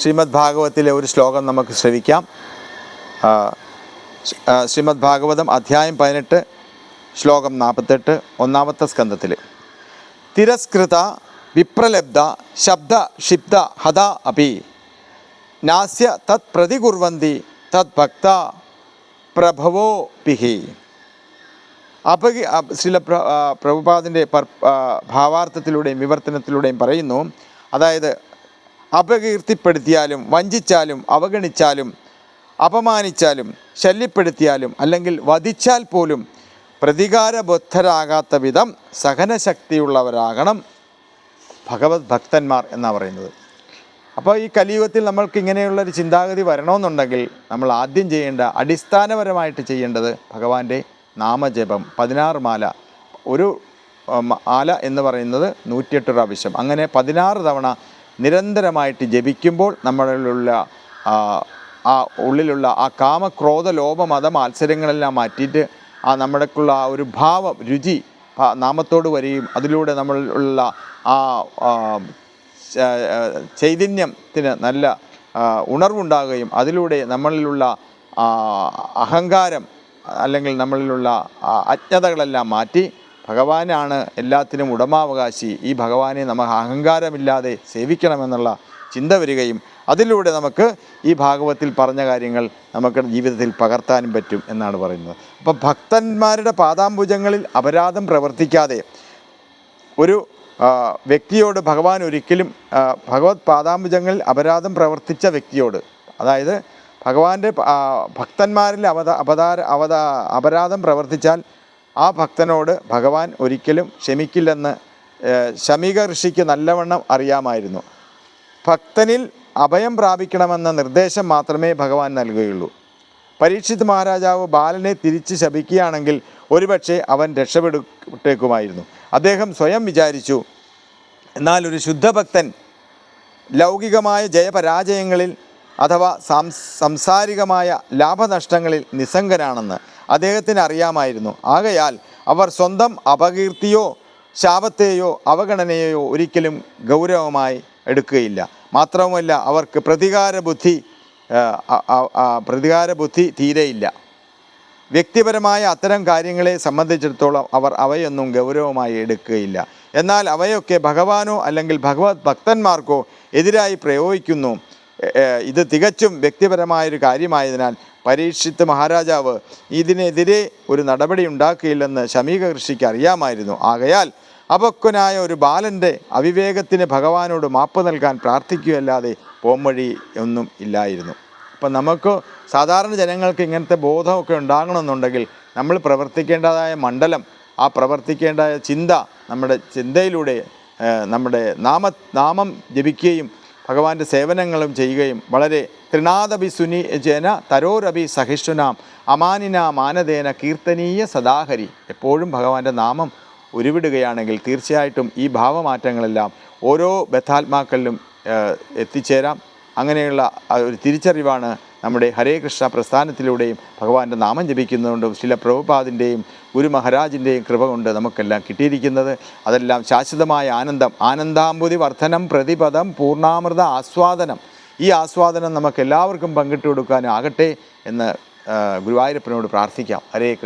ശ്രീമദ് ഭാഗവത്തിലെ ഒരു ശ്ലോകം നമുക്ക് ശ്രവിക്കാം. ശ്രീമദ് ഭാഗവതം അധ്യായം പതിനെട്ട് ശ്ലോകം നാൽപ്പത്തെട്ട് ഒന്നാമത്തെ സ്കന്ധത്തിൽ. തിരസ്കൃത വിപ്രലബ്ധ ശബ്ദ ക്ഷിപ്ത ഹത അപി. നാസ്യ തത് പ്രതികുർവന്തി തത് ഭക്ത പ്രഭവോ പിഹി. അപകി ശ്രീല പ്ര പ്രഭുപാദിന്റെ ഭാവാർത്ഥത്തിലൂടെയും വിവർത്തനത്തിലൂടെയും പറയുന്നു. അതായത് അപകീർത്തിപ്പെടുത്തിയാലും വഞ്ചിച്ചാലും അവഗണിച്ചാലും അപമാനിച്ചാലും ശല്യപ്പെടുത്തിയാലും അല്ലെങ്കിൽ വധിച്ചാൽ പോലും പ്രതികാരബദ്ധരാകാത്ത വിധം സഹനശക്തിയുള്ളവരാകണം ഭഗവത് ഭക്തന്മാർ എന്നാണ് പറയുന്നത്. അപ്പോൾ ഈ കലിയുഗത്തിൽ നമ്മൾക്ക് ഇങ്ങനെയുള്ളൊരു ചിന്താഗതി വരണമെന്നുണ്ടെങ്കിൽ നമ്മൾ ആദ്യം ചെയ്യേണ്ട അടിസ്ഥാനപരമായിട്ട് ചെയ്യേണ്ടത് ഭഗവാന്റെ നാമജപം പതിനാറ് മാല. ഒരു ആല എന്ന് പറയുന്നത് നൂറ്റിയെട്ട് പ്രാവശ്യം. അങ്ങനെ പതിനാറ് തവണ നിരന്തരമായിട്ട് ജപിക്കുമ്പോൾ നമ്മളിലുള്ള ആ, ഉള്ളിലുള്ള ആ കാമക്രോധ ലോഭ മത മത്സരങ്ങളെല്ലാം മാറ്റിയിട്ട് ആ നമ്മുടെക്കുള്ള ആ ഒരു ഭാവം രുചി നാമത്തോട് വരികയും അതിലൂടെ നമ്മളിലുള്ള ആ ചൈതന്യത്തിന് നല്ല ഉണർവുണ്ടാകുകയും അതിലൂടെ നമ്മളിലുള്ള അഹങ്കാരം അല്ലെങ്കിൽ നമ്മളിലുള്ള അജ്ഞതകളെല്ലാം മാറ്റി ഭഗവാനാണ് എല്ലാത്തിനും ഉടമാവകാശി. ഈ ഭഗവാനെ നമ്മൾ അഹങ്കാരമില്ലാതെ സേവിക്കണമെന്നുള്ള ചിന്ത വരികയും അതിലൂടെ നമുക്ക് ഈ ഭാഗവത്തിൽ പറഞ്ഞ കാര്യങ്ങൾ നമുക്ക് ജീവിതത്തിൽ പകർത്താനും പറ്റും എന്നാണ് പറയുന്നത്. അപ്പോൾ ഭക്തന്മാരുടെ പാദാംബുജങ്ങളിൽ അപരാധം പ്രവർത്തിക്കാതെ ഒരു വ്യക്തിയോട് ഭഗവാൻ ഒരിക്കലും ഭഗവത് പാദാംബുജങ്ങളിൽ അപരാധം പ്രവർത്തിച്ച വ്യക്തിയോട് അതായത് ഭഗവാന്റെ ഭക്തന്മാരിൽ അവത അപതാര അവതാ അപരാധം പ്രവർത്തിച്ചാൽ ആ ഭക്തനോട് ഭഗവാൻ ഒരിക്കലും ക്ഷമിക്കില്ലെന്ന് ശമിക ഋഷിക്ക് നല്ലവണ്ണം അറിയാമായിരുന്നു. ഭക്തനിൽ അഭയം പ്രാപിക്കണമെന്ന നിർദ്ദേശം മാത്രമേ ഭഗവാൻ നൽകുകയുള്ളൂ. പരീക്ഷിത് മഹാരാജാവ് ബാലനെ തിരിച്ച് ശപിക്കുകയാണെങ്കിൽ ഒരുപക്ഷെ അവൻ രക്ഷപ്പെടുത്തേക്കുമായിരുന്നു അദ്ദേഹം സ്വയം വിചാരിച്ചു എന്നാൽ ഒരു ശുദ്ധഭക്തൻ ലൗകികമായ ജയപരാജയങ്ങളിൽ അഥവാ സാംസ് സാംസാരികമായ ലാഭനഷ്ടങ്ങളിൽ നിസ്സംഗനാണെന്ന് അദ്ദേഹത്തിന് അറിയാമായിരുന്നു ആകയാൽ അവർ സ്വന്തം അപകീർത്തിയോ ശാപത്തെയോ അവഗണനയെയോ ഒരിക്കലും ഗൗരവമായി എടുക്കുകയില്ല. മാത്രവുമല്ല അവർക്ക് പ്രതികാര ബുദ്ധി പ്രതികാര ബുദ്ധി തീരെയില്ല. വ്യക്തിപരമായ അത്തരം കാര്യങ്ങളെ സംബന്ധിച്ചിടത്തോളം അവർ അവയൊന്നും ഗൗരവമായി എടുക്കുകയില്ല. എന്നാൽ അവയൊക്കെ ഭഗവാനോ അല്ലെങ്കിൽ ഭഗവത് ഭക്തന്മാർക്കോ എതിരായി പ്രയോഗിക്കുന്നു. ഇത് തികച്ചും വ്യക്തിപരമായൊരു കാര്യമായതിനാൽ പരീക്ഷിത്ത് മഹാരാജാവ് ഇതിനെതിരെ ഒരു നടപടി ഉണ്ടാക്കിയില്ലെന്ന് ശമീക ഋഷിക്ക് അറിയാമായിരുന്നു. ആകയാൽ അപക്വനായ ഒരു ബാലന്റെ അവിവേകത്തിന് ഭഗവാനോട് മാപ്പ് നൽകാൻ പ്രാർത്ഥിക്കുകയല്ലാതെ പോംവഴി ഒന്നും ഇല്ലായിരുന്നു. അപ്പം നമുക്ക് സാധാരണ ജനങ്ങൾക്ക് ഇങ്ങനത്തെ ബോധമൊക്കെ ഉണ്ടാകണമെന്നുണ്ടെങ്കിൽ നമ്മൾ പ്രവർത്തിക്കേണ്ടതായ മണ്ഡലം ആ പ്രവർത്തിക്കേണ്ടതായ ചിന്ത നമ്മുടെ ചിന്തയിലൂടെ നമ്മുടെ നാമ നാമം ജപിക്കുകയും ഭഗവാന്റെ സേവനങ്ങളും ചെയ്യുകയും വളരെ ത്രിനാദഭി സുനി ജന തരോരഭി സഹിഷ്ണുനാം അമാനിന മാനദേന കീർത്തനീയ സദാഹരി. എപ്പോഴും ഭഗവാന്റെ നാമം ഉരുവിടുകയാണെങ്കിൽ തീർച്ചയായിട്ടും ഈ ഭാവമാറ്റങ്ങളെല്ലാം ഓരോ ബദ്ധാത്മാക്കളിലും എത്തിച്ചേരാം. അങ്ങനെയുള്ള ഒരു തിരിച്ചറിവാണ് നമ്മുടെ ഹരേ കൃഷ്ണ പ്രസ്ഥാനത്തിലൂടെയും ഭഗവാന്റെ നാമം ജപിക്കുന്നതുകൊണ്ടും ചില പ്രഭുപാദിന്റെയും ഗുരു മഹാരാജിന്റെയും കൃപ കൊണ്ട് നമുക്കെല്ലാം കിട്ടിയിരിക്കുന്നത്. അതെല്ലാം ശാശ്വതമായ ആനന്ദം ആനന്ദാമ്പുതി വർധനം പ്രതിപദം പൂർണാമൃത ആസ്വാദനം. ഈ ആസ്വാദനം നമുക്ക് എല്ലാവർക്കും പങ്കിട്ട് കൊടുക്കാനാകട്ടെ എന്ന് ഗുരുവായൂരപ്പനോട് പ്രാർത്ഥിക്കാം. ഹരേ കൃഷ്ണ.